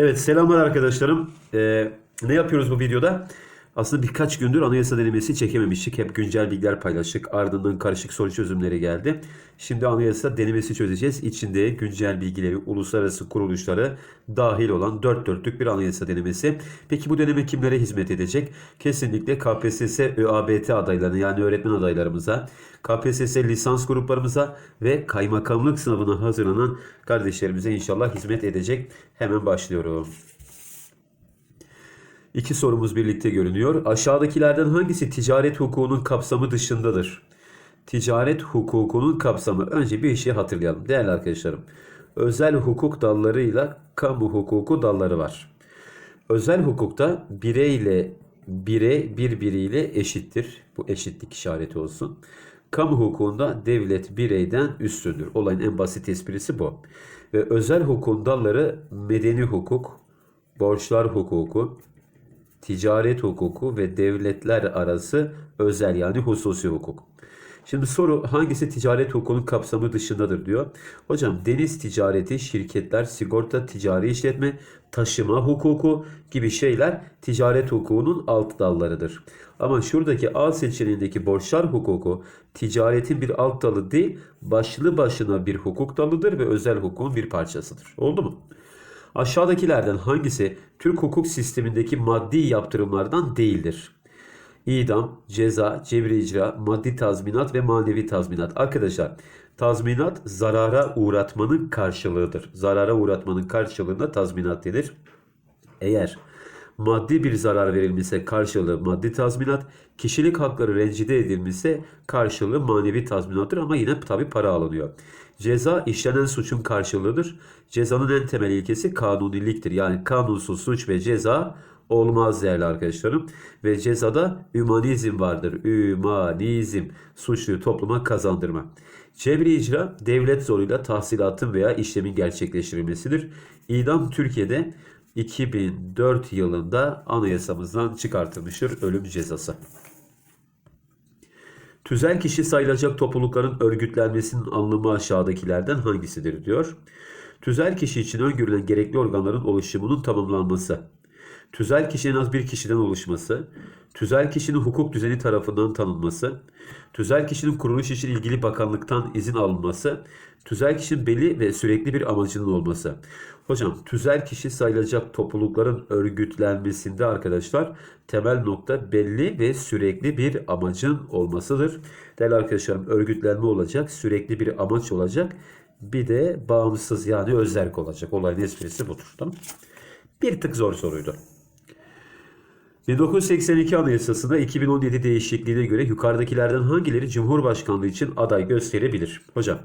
Evet selamlar arkadaşlarım. Ee, ne yapıyoruz bu videoda? Aslında birkaç gündür anayasa denemesi çekememiştik. Hep güncel bilgiler paylaştık. Ardından karışık soru çözümleri geldi. Şimdi anayasa denemesi çözeceğiz. İçinde güncel bilgileri, uluslararası kuruluşları dahil olan dört dörtlük bir anayasa denemesi. Peki bu deneme kimlere hizmet edecek? Kesinlikle KPSS, ÖABT adaylarına yani öğretmen adaylarımıza, KPSS lisans gruplarımıza ve kaymakamlık sınavına hazırlanan kardeşlerimize inşallah hizmet edecek. Hemen başlıyorum. İki sorumuz birlikte görünüyor. Aşağıdakilerden hangisi ticaret hukukunun kapsamı dışındadır? Ticaret hukukunun kapsamı. Önce bir işi hatırlayalım. Değerli arkadaşlarım. Özel hukuk dallarıyla kamu hukuku dalları var. Özel hukukta bireyle bire birbiriyle eşittir. Bu eşitlik işareti olsun. Kamu hukukunda devlet bireyden üstündür. Olayın en basit esprisi bu. Ve özel hukukun dalları medeni hukuk, borçlar hukuku, ticaret hukuku ve devletler arası özel yani hususi hukuk. Şimdi soru hangisi ticaret hukukunun kapsamı dışındadır diyor. Hocam deniz ticareti, şirketler, sigorta, ticari işletme, taşıma hukuku gibi şeyler ticaret hukukunun alt dallarıdır. Ama şuradaki A seçeneğindeki borçlar hukuku ticaretin bir alt dalı değil, başlı başına bir hukuk dalıdır ve özel hukukun bir parçasıdır. Oldu mu? Aşağıdakilerden hangisi Türk hukuk sistemindeki maddi yaptırımlardan değildir? İdam, ceza, cebri icra, maddi tazminat ve manevi tazminat. Arkadaşlar tazminat zarara uğratmanın karşılığıdır. Zarara uğratmanın karşılığında tazminat denir. Eğer maddi bir zarar verilmişse karşılığı maddi tazminat, kişilik hakları rencide edilmişse karşılığı manevi tazminattır ama yine tabi para alınıyor. Ceza işlenen suçun karşılığıdır. Cezanın en temel ilkesi kanuniliktir. Yani kanunsuz suç ve ceza olmaz değerli arkadaşlarım. Ve cezada ümanizm vardır. Ümanizm. Suçluyu topluma kazandırma. Cebri icra devlet zoruyla tahsilatın veya işlemin gerçekleştirilmesidir. İdam Türkiye'de 2004 yılında anayasamızdan çıkartılmıştır ölüm cezası. Tüzel kişi sayılacak toplulukların örgütlenmesinin anlamı aşağıdakilerden hangisidir diyor. Tüzel kişi için öngörülen gerekli organların oluşumunun tamamlanması. Tüzel kişinin az bir kişiden oluşması. Tüzel kişinin hukuk düzeni tarafından tanınması. Tüzel kişinin kuruluş için ilgili bakanlıktan izin alınması. Tüzel kişinin belli ve sürekli bir amacının olması. Hocam tüzel kişi sayılacak toplulukların örgütlenmesinde arkadaşlar temel nokta belli ve sürekli bir amacın olmasıdır. Değerli arkadaşlarım örgütlenme olacak, sürekli bir amaç olacak. Bir de bağımsız yani özerk olacak. Olayın esprisi budur. Tamam Bir tık zor soruydu. 1982 Anayasası'nda 2017 değişikliğine göre yukarıdakilerden hangileri Cumhurbaşkanlığı için aday gösterebilir? Hocam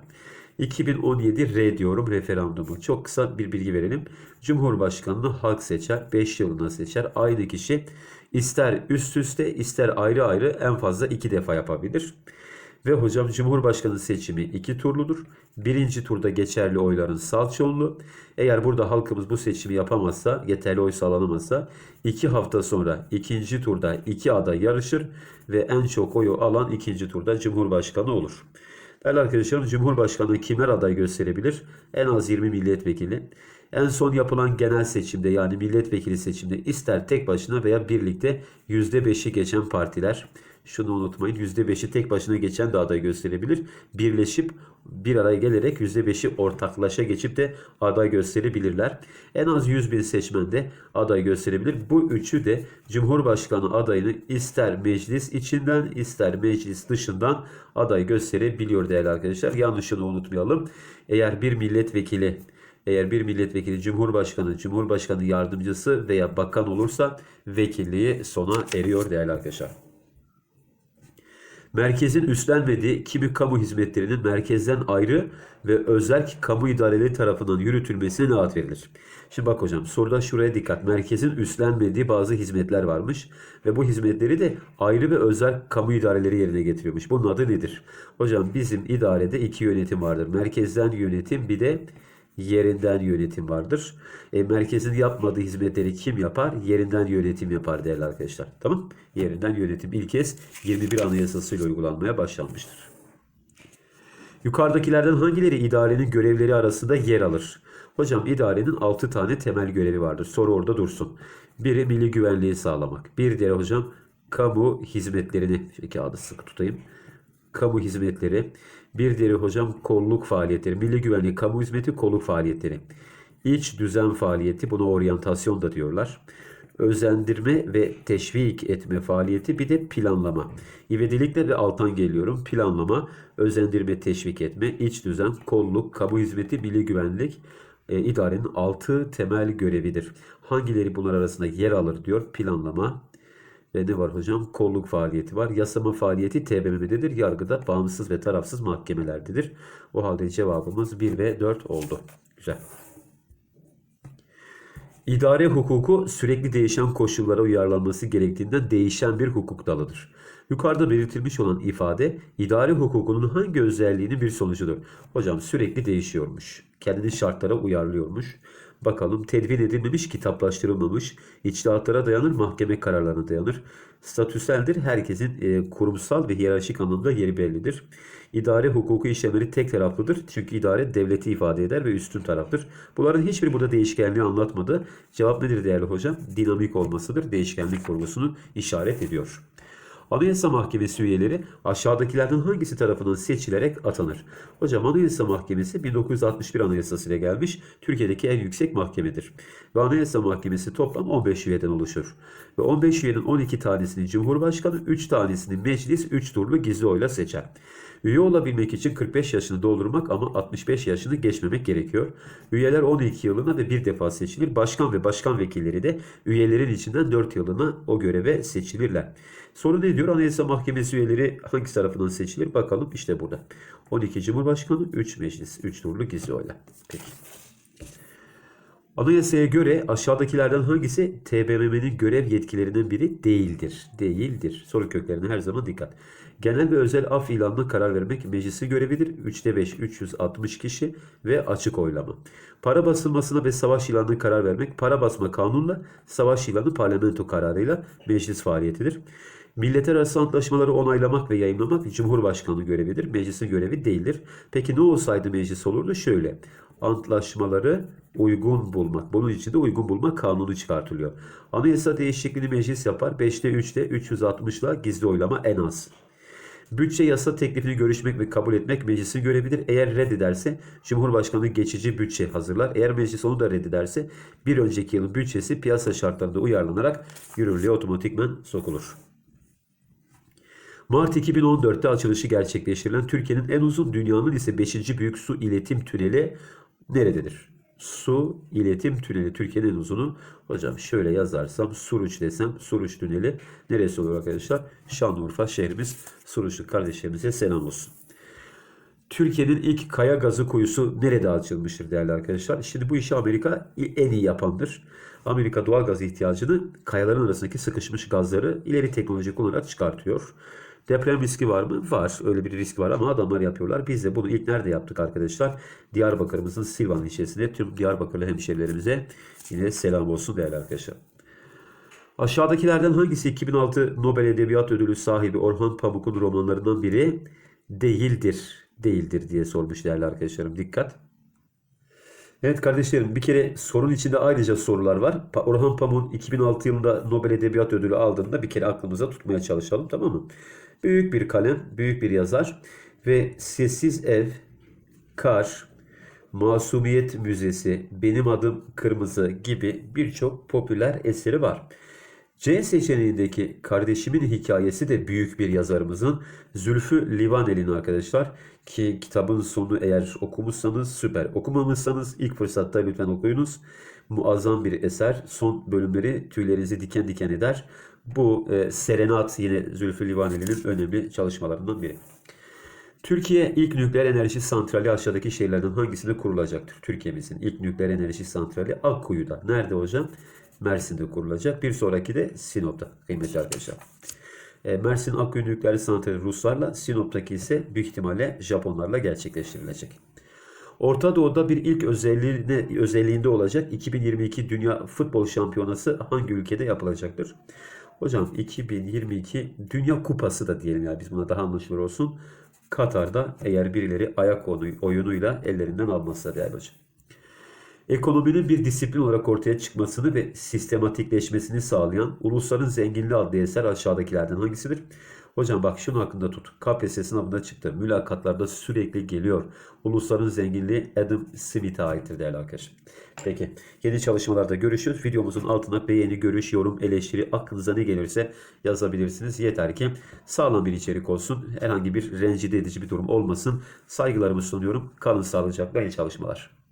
2017 R diyorum referandumu. Çok kısa bir bilgi verelim. Cumhurbaşkanını halk seçer. 5 yılına seçer. Aynı kişi ister üst üste ister ayrı ayrı en fazla 2 defa yapabilir. Ve hocam Cumhurbaşkanı seçimi iki turludur. Birinci turda geçerli oyların çoğunluğu. Eğer burada halkımız bu seçimi yapamazsa, yeterli oy sağlanamazsa iki hafta sonra ikinci turda iki aday yarışır ve en çok oyu alan ikinci turda Cumhurbaşkanı olur. Değerli arkadaşlarım Cumhurbaşkanı kimler aday gösterebilir? En az 20 milletvekili. En son yapılan genel seçimde yani milletvekili seçimde ister tek başına veya birlikte %5'i geçen partiler şunu unutmayın %5'i tek başına geçen de aday gösterebilir. Birleşip bir araya gelerek %5'i ortaklaşa geçip de aday gösterebilirler. En az 100 bin seçmen de aday gösterebilir. Bu üçü de Cumhurbaşkanı adayını ister meclis içinden ister meclis dışından aday gösterebiliyor değerli arkadaşlar. Yanlışını unutmayalım. Eğer bir milletvekili eğer bir milletvekili cumhurbaşkanı, cumhurbaşkanı yardımcısı veya bakan olursa vekilliği sona eriyor değerli arkadaşlar. Merkezin üstlenmediği kimi kamu hizmetlerinin merkezden ayrı ve özel kamu idareleri tarafından yürütülmesine ne ad verilir? Şimdi bak hocam soruda şuraya dikkat. Merkezin üstlenmediği bazı hizmetler varmış ve bu hizmetleri de ayrı ve özel kamu idareleri yerine getiriyormuş. Bunun adı nedir? Hocam bizim idarede iki yönetim vardır. Merkezden yönetim bir de yerinden yönetim vardır. E, merkezin yapmadığı hizmetleri kim yapar? Yerinden yönetim yapar değerli arkadaşlar. Tamam? Yerinden yönetim ilk kez 21 Anayasası'yla uygulanmaya başlanmıştır. Yukarıdakilerden hangileri idarenin görevleri arasında yer alır? Hocam idarenin 6 tane temel görevi vardır. Soru orada dursun. Biri milli güvenliği sağlamak. Bir diğer hocam kamu hizmetlerini, şöyle kağıdı sık tutayım. Kamu hizmetleri. Bir diğeri hocam kolluk faaliyetleri. Milli güvenliği, kamu hizmeti, kolluk faaliyetleri. İç düzen faaliyeti, buna oryantasyon da diyorlar. Özendirme ve teşvik etme faaliyeti bir de planlama. İvedilikle ve alttan geliyorum. Planlama, özendirme, teşvik etme, iç düzen, kolluk, kamu hizmeti, milli güvenlik, e, idarenin 6 temel görevidir. Hangileri bunlar arasında yer alır diyor. Planlama ve ne var hocam? Kolluk faaliyeti var. Yasama faaliyeti TBMM'dedir. Yargıda bağımsız ve tarafsız mahkemelerdedir. O halde cevabımız 1 ve 4 oldu. Güzel. İdare hukuku sürekli değişen koşullara uyarlanması gerektiğinden değişen bir hukuk dalıdır. Yukarıda belirtilmiş olan ifade idare hukukunun hangi özelliğinin bir sonucudur? Hocam sürekli değişiyormuş. Kendini şartlara uyarlıyormuş. Bakalım tedvin edilmemiş, kitaplaştırılmamış, içtihatlara dayanır, mahkeme kararlarına dayanır. Statüseldir, herkesin e, kurumsal ve hiyerarşik anlamda yeri bellidir. İdare hukuku işlemleri tek taraflıdır. Çünkü idare devleti ifade eder ve üstün taraftır. Bunların hiçbiri burada değişkenliği anlatmadı. Cevap nedir değerli hocam? Dinamik olmasıdır. Değişkenlik vurgusunu işaret ediyor. Anayasa Mahkemesi üyeleri aşağıdakilerden hangisi tarafından seçilerek atanır? Hocam Anayasa Mahkemesi 1961 Anayasası ile gelmiş Türkiye'deki en yüksek mahkemedir. Ve Anayasa Mahkemesi toplam 15 üyeden oluşur. Ve 15 üyenin 12 tanesini Cumhurbaşkanı, 3 tanesini meclis 3 turlu gizli oyla seçer. Üye olabilmek için 45 yaşını doldurmak ama 65 yaşını geçmemek gerekiyor. Üyeler 12 yılına ve bir defa seçilir. Başkan ve başkan vekilleri de üyelerin içinden 4 yılına o göreve seçilirler. Soru ne diyor? Anayasa Mahkemesi üyeleri hangi tarafından seçilir? Bakalım işte burada. 12 Cumhurbaşkanı, 3 meclis, 3 turlu gizli oyla. Peki. Anayasaya göre aşağıdakilerden hangisi TBMM'nin görev yetkilerinden biri değildir? Değildir. Soru köklerine her zaman dikkat. Genel ve özel af ilanına karar vermek meclisin görevidir. 3'te 5 360 kişi ve açık oylama. Para basılmasına ve savaş ilanına karar vermek para basma kanunla, savaş ilanı parlamento kararıyla meclis faaliyetidir. Milletler antlaşmaları onaylamak ve yayınlamak Cumhurbaşkanı görevidir. Meclisin görevi değildir. Peki ne olsaydı meclis olurdu? Şöyle. Antlaşmaları uygun bulmak. Bunun için de uygun bulma kanunu çıkartılıyor. Anayasa değişikliğini meclis yapar. 5'te 3'te 360'la gizli oylama en az. Bütçe yasa teklifini görüşmek ve kabul etmek meclisin görevidir. Eğer reddederse Cumhurbaşkanı geçici bütçe hazırlar. Eğer meclis onu da reddederse bir önceki yılın bütçesi piyasa şartlarında uyarlanarak yürürlüğe otomatikmen sokulur. Mart 2014'te açılışı gerçekleştirilen Türkiye'nin en uzun dünyanın ise 5. büyük su iletim tüneli nerededir? Su iletim tüneli Türkiye'nin en uzunu. Hocam şöyle yazarsam Suruç desem Suruç tüneli neresi olur arkadaşlar? Şanlıurfa şehrimiz Suruçlu kardeşlerimize selam olsun. Türkiye'nin ilk kaya gazı kuyusu nerede açılmıştır değerli arkadaşlar? Şimdi bu işi Amerika en iyi yapandır. Amerika doğal gaz ihtiyacını kayaların arasındaki sıkışmış gazları ileri teknolojik olarak çıkartıyor. Deprem riski var mı? Var. Öyle bir risk var ama adamlar yapıyorlar. Biz de bunu ilk nerede yaptık arkadaşlar? Diyarbakır'ımızın Silvan ilçesinde tüm Diyarbakırlı hemşerilerimize yine selam olsun değerli arkadaşlar. Aşağıdakilerden hangisi 2006 Nobel Edebiyat Ödülü sahibi Orhan Pamuk'un romanlarından biri değildir? Değildir diye sormuş değerli arkadaşlarım. Dikkat. Evet kardeşlerim bir kere sorun içinde ayrıca sorular var. Orhan Pamuk'un 2006 yılında Nobel Edebiyat Ödülü aldığında bir kere aklımıza tutmaya çalışalım tamam mı? Büyük bir kalem, büyük bir yazar ve Sessiz Ev, Kar, Masumiyet Müzesi, Benim Adım Kırmızı gibi birçok popüler eseri var. C seçeneğindeki kardeşimin hikayesi de büyük bir yazarımızın Zülfü Livaneli'nin arkadaşlar. Ki kitabın sonu eğer okumuşsanız süper. Okumamışsanız ilk fırsatta lütfen okuyunuz. Muazzam bir eser. Son bölümleri tüylerinizi diken diken eder. Bu e, Serenat yine Zülfü Livaneli'nin önemli çalışmalarından biri. Türkiye ilk nükleer enerji santrali aşağıdaki şehirlerden hangisinde kurulacaktır? Türkiye'mizin ilk nükleer enerji santrali Akkuyu'da. Nerede hocam? Mersin'de kurulacak. Bir sonraki de Sinop'ta kıymetli arkadaşlar. E, Mersin Akkuyu Nükleer Santrali Ruslarla, Sinop'taki ise büyük ihtimalle Japonlarla gerçekleştirilecek. Orta Doğu'da bir ilk özelliğine, özelliğinde olacak 2022 Dünya Futbol Şampiyonası hangi ülkede yapılacaktır? Hocam 2022 Dünya Kupası da diyelim ya biz buna daha anlaşılır olsun. Katar'da eğer birileri ayak oyunuyla ellerinden almazsa değerli hocam. Ekonominin bir disiplin olarak ortaya çıkmasını ve sistematikleşmesini sağlayan Ulusların Zenginliği adlı eser aşağıdakilerden hangisidir? Hocam bak şunu hakkında tut. KPSS sınavında çıktı. Mülakatlarda sürekli geliyor. Ulusların Zenginliği Adam Smith'e aittir değerli arkadaşlar. Peki yeni çalışmalarda görüşürüz. Videomuzun altına beğeni, görüş, yorum, eleştiri aklınıza ne gelirse yazabilirsiniz. Yeter ki sağlam bir içerik olsun. Herhangi bir rencide edici bir durum olmasın. Saygılarımı sunuyorum. Kalın sağlıcakla iyi çalışmalar.